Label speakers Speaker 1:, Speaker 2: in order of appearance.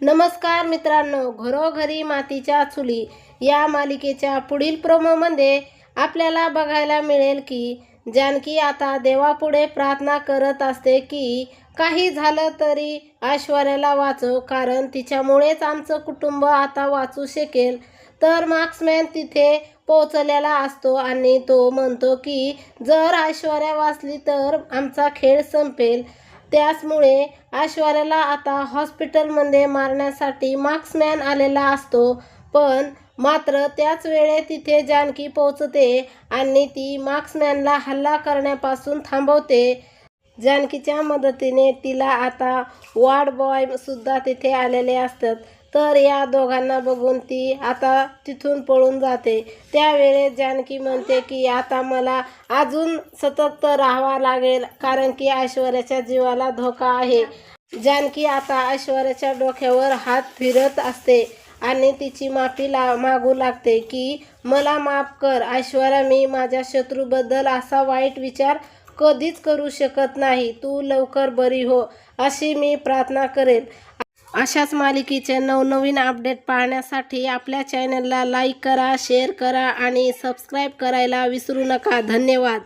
Speaker 1: नमस्कार मित्रांनो घरोघरी मातीच्या चुली या मालिकेच्या पुढील प्रोमोमध्ये आपल्याला बघायला मिळेल की जानकी आता देवापुढे प्रार्थना करत असते की काही झालं तरी ऐश्वर्याला वाचव कारण तिच्यामुळेच आमचं कुटुंब आता वाचू शकेल. तर मार्क्समॅन तिथे पोहोचलेला असतो आणि तो म्हणतो की जर ऐश्वर्या वाचली तर आमचा खेळ संपेल. त्याचमुळे ऐश्वर्याला आता हॉस्पिटलमध्ये मारण्यासाठी मार्क्समॅन आलेला असतो. पण मात्र त्याच वेळे तिथे जानकी पोहोचते आणि ती मार्क्समॅनला हल्ला करण्यापासून थांबवते. जानकीच्या मदतीने तिला आता वॉर्ड बॉय सुद्धा तिथे आलेले असतात. तर या दोघांना बघून ती आता तिथून पळून जाते. त्यावेळेस जानकी म्हणते की आता मला अजून सतत राहावा लागेल कारण की ऐश्वर्याच्या जीवाला धोका आहे. जानकी आता ऐश्वर्याच्या डोक्यावर हात फिरत असते आणि तिची माफी ला मागू लागते की मला माफ कर ऐश्वर्या मी माझ्या शत्रूबद्दल असा वाईट विचार कधीच करू शकत नाही. तू लवकर बरी हो अशी मी प्रार्थना करेन. अशाच मालिकेचे नवनवीन अपडेट पाहण्यासाठी आपल्या चॅनलला लाईक करा शेअर करा आणि सबस्क्राईब करायला विसरू नका. धन्यवाद.